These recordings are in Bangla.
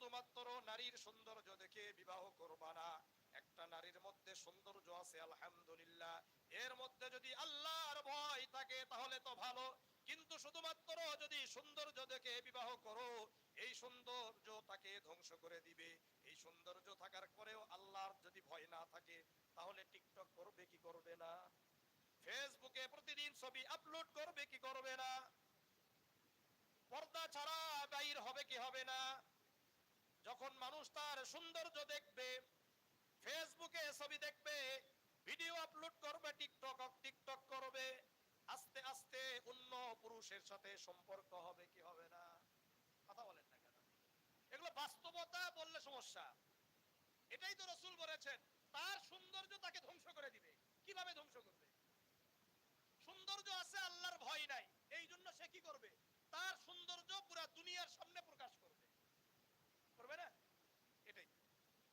শুধুমাত্র নারীর সৌন্দর্য দেখে বিবাহ করবা না। একটা নারীর মধ্যে সৌন্দর্য আছে, আলহামদুলিল্লাহ। এর মধ্যে যদি আল্লাহর ভয় থাকে তাহলে তো ভালো। কিন্তু শুধুমাত্র যদি সৌন্দর্য দেখে বিবাহ করো, এই সৌন্দর্য তাকে ধ্বংস করে দিবে। এই সৌন্দর্য থাকার পরেও আল্লাহর যদি ভয় না থাকে, তাহলে টিকটক করবে কি করবে না? ফেসবুকে প্রতিদিন ছবি আপলোড করবে কি করবে না? পর্দা ছাড়া বাইর হবে কি হবে না? যখন মানুষ তার সৌন্দর্য দেখবে, ফেসবুকে ছবি দেখবে, ভিডিও আপলোড করবে, টিকটক টিকটক করবে, আস্তে আস্তে অন্য পুরুষের সাথে সম্পর্ক হবে কি হবে না? কথা বলেন না কেন? এগুলো বাস্তবতা বললে সমস্যা। এটাই তো রসুল বলেছেন, তার সৌন্দর্য তাকে ধ্বংস করে দিবে। কীভাবে ধ্বংস করবে? সৌন্দর্য আছে আল্লাহর ভয় নাই এই জন্য সে কি করবে তার সৌন্দর্য পুরা দুনিয়ার সামনে প্রকাশ করবে করবে না এটাই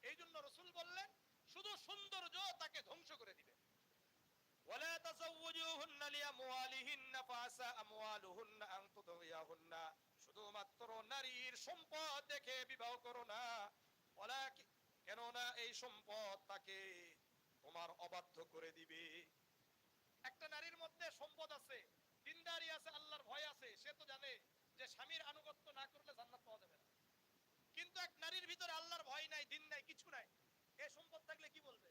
এই জন্য রসুল বললেন শুধু সৌন্দর্য তাকে ধ্বংস করে দিবে ولا تزوجوهن لأموالهن فعسى أموالهن أن تطغيهن শুধুমাত্র নারীর সম্পদ দেখে বিবাহ করো না ওলা কেননা এই সম্পদ তাকে তোমার অবাধ্য করে দিবে একটা নারীর মধ্যে সম্পদ আছে দিনদারি আছে আল্লাহর ভয় আছে সে তো জানে যে স্বামীর আনুগত্য না করলে জান্নাত পাওয়া যাবে না কিন্তু এক নারীর ভিতরে আল্লাহর ভয় নাই দিন নাই কিছু নাই এ সম্পদ থাকলে কি বলবে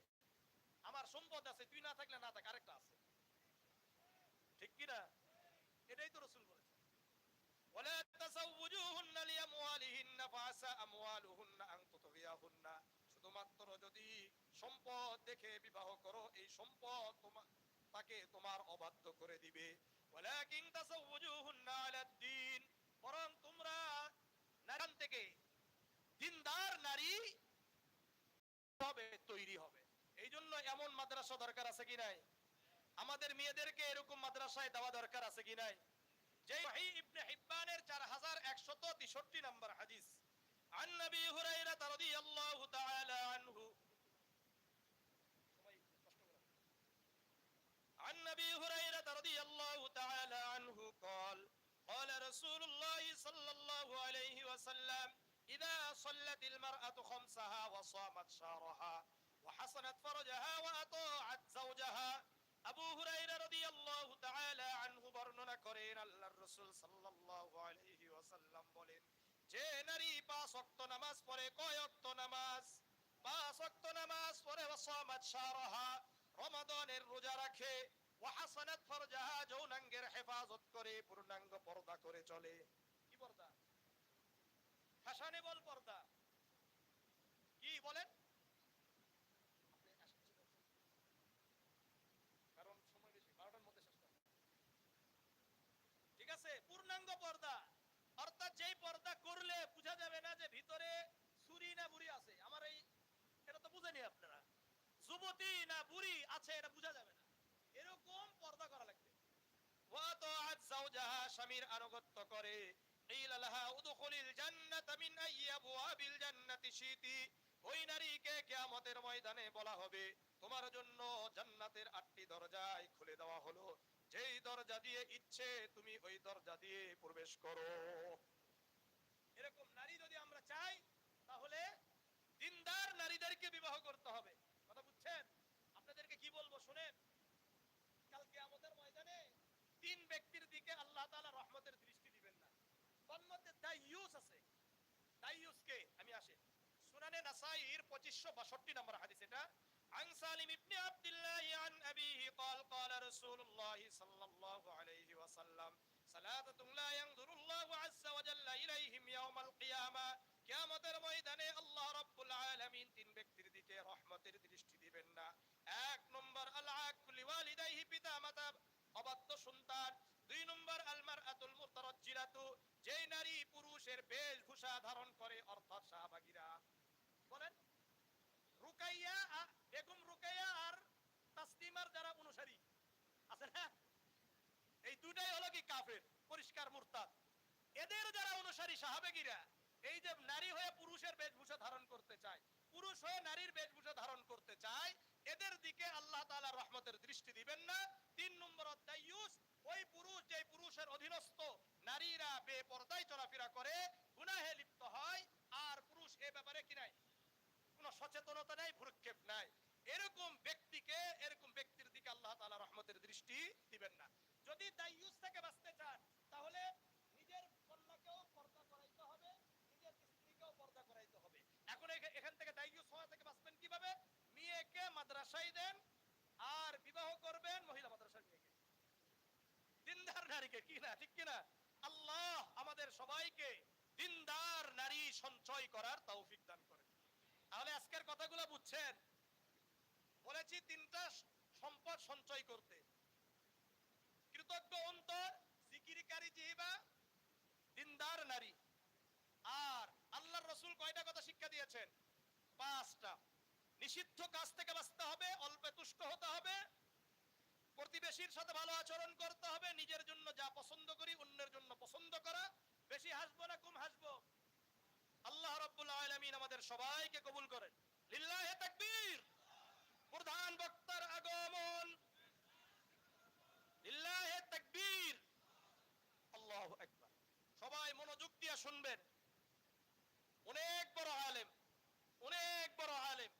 আমার সম্পদ আছে তুই না থাকলে না থাক আরেকটা আছে ঠিক কি না এটাই তো রসুল বলেছে ولا تزوجوهن لأموالهن فعسى أموالهن أن تطغيهن শুধুমাত্র যদি সম্পদ দেখে বিবাহ করো এই সম্পদ তোমার তাকে তোমার অবাধ্য করে দিবে ولكن تزوجوهن على الدين বরং তোমরা নারায়ণ থেকে দিনদার নারী হবে তৈরি হবে এই জন্য এমন মাদ্রাসা দরকার আছে কি নাই আমাদের মেয়েদেরকে এরকম মাদ্রাসায় দেওয়া দরকার আছে কি নাই যে সহিহ ইবনে হিব্বানের 4163 নম্বর হাদিস عن نبي هريرة رضي الله تعالى عنه عن نبي هريرة رضي الله تعالى عنه قال قال رسول الله صلى الله عليه وسلم إذا صلت المرأة خمسها وصامت شهرها وحصنت فرجها وأطاعت زوجها আবু হুরাইরা রাদিয়াল্লাহু তাআলা আনহু বর্ণনা করেন আল্লাহর রাসূল সাল্লাল্লাহু আলাইহি ওয়াসাল্লাম বলেন যে নারী পাঁচ ওয়াক্ত নামাজ পড়ে কয় ওয়াক্ত নামাজ পাঁচ ওয়াক্ত নামাজ পড়ে ওয়াসামাত শাহরাহা রমাদানের রোজা রাখে ওয়াহাসানাত ফারজাহা যৌনাঙ্গের হেফাজত করে পূর্ণাঙ্গ পর্দা করে চলে কি পর্দা কি বলেন আপনি আসেন, ছিল। কারণ সময় বেশি বারোটার মধ্যে শেষ করব। ঠিক আছে পূর্ণাঙ্গ পর্দা অর্থাৎ যেই পর্দা করলে বোঝা যাবে না যে ভিতরে ছুরি না বুড়ি আছে আমার এই এটা তো বুঝেনি আপনারা যুবতী না বুড়ি আছে এটা বোঝা যাবে না এরকম পর্দা করা লাগবে ওয়াতাআত যাওজাহা স্বামীর আনুগত্য করে قيل لها ادخلي الجنة من أي أبواب الجنة شئت ওই নারীকে কিয়ামতের ময়দানে বলা হবে, তোমার জন্য জান্নাতের আটটি দরজায় খুলে দেওয়া হলো। যেই দরজা দিয়ে ইচ্ছে, তুমি ওই দরজা দিয়ে প্রবেশ করো। এরকম নারী যদি আমরা চাই, তাহলে দিনদার নারীদেরকে বিবাহ করতে হবে। কথা বুঝছেন? আপনাদেরকে কি বলব, শুনেন? কালকে আমাদের ময়দানে তিন ব্যক্তির দিকে আল্লাহ তাআলা রহমতের দৃষ্টি দিবেন না। তার মধ্যে দাইয়ুস আছে। দাইয়ুস কে? আমি আসে। সুনানে নাসাইর 2562 নম্বর হাদিস এটা عن سالم بن عبد الله عن أبيه قال قال رسول الله صلى الله عليه وسلم ثلاثة لا ينظر الله عز وجل إليهم يوم القيامة কিয়ামতের ময়দানে আল্লাহ রাব্বুল আলামিন তিন ব্যক্তির দিকে রহমতের দৃষ্টি দিবেন না এক নম্বর আল আকুলি ওয়ালিদাইহি পিতা মাতা অবাধ্য সন্তান দুই নম্বর আলমার আতুল মুতারাজ্জিলাতু যে নারী পুরুষের বেশভূষা ধারণ রুকাইয়া বেগম রুকাইয়া আর তাসলিমার যারা অনুসারী। আছে না? এই দুটাই হলো কি কাফের? পরিষ্কার মুরতাদ। এদের যারা অনুসারী সাহাবেগীরা, এই যে নারী হয়ে পুরুষের বেশভূষা ধারণ করতে চায়, পুরুষ হয়ে নারীর বেশভূষা ধারণ করতে চায়, এদের দিকে আল্লাহ তাআলা রহমতের দৃষ্টি দিবেন না। তিন নম্বর দাইয়ুস ওই পুরুষ যে পুরুষের অধীনস্থ, নারীরা বেপরদায় চলাফেরা করে, গুনাহে লিপ্ত হয় আর পুরুষ এ ব্যাপারে কি নাই কোনো সচেতনতা নাই, ভ্রুক্ষেপ নাই। এরকম ব্যক্তিকে, এরকম ব্যক্তির দিকে আল্লাহ তাআলা রহমতের দৃষ্টি দিবেন না। যদি দাইয়ুস থেকে বাঁচতে চান, তাহলে নিজের কন্যাকেও পর্দা করাইতে হবে, নিজের স্ত্রীকেও পর্দা করাইতে হবে। এখন এখান থেকে দাইয়ুস হওয়া থেকে বাঁচবেন কীভাবে? মেয়েকে মাদ্রাসায় দেন, আর বিবাহ করবেন মহিলা মাদ্রাসার মেয়েকে। দিনদার নারীকে, কি না, ঠিক কি না? আল্লাহ আমাদের সবাইকে দিনদার নারী সঞ্চয় করার তৌফিক তাহলে আজকের কথাগুলো বুঝছেন? বলেছি তিনটা সম্পদ সঞ্চয় করতে। কৃতজ্ঞ অন্তর জিকিরকারী জিহিবা, দিনদার নারী। আর আল্লাহর রসুল কয়টা কথা শিক্ষা দিয়েছেন? পাঁচটা। নিষিদ্ধ কাজ থেকে বাঁচতে হবে, অল্পে তুষ্ট হতে হবে, প্রতিবেশীর সাথে ভালো আচরণ করতে হবে, নিজের জন্য যা পছন্দ করি অন্যের জন্য পছন্দ করা। বেশি হাসবো না, কম হাসবো। আল্লাহ রাব্বুল আলামিন আমাদের সবাইকে কবুল করেন। লিল্লাহে তাকবীর। প্রধান বক্তার আগমন। লিল্লাহে তাকবীর। আল্লাহু আকবার। সবাই মনোযোগ দিয়ে শুনবেন। অনেক বড় আলেম, অনেক বড় আলেম।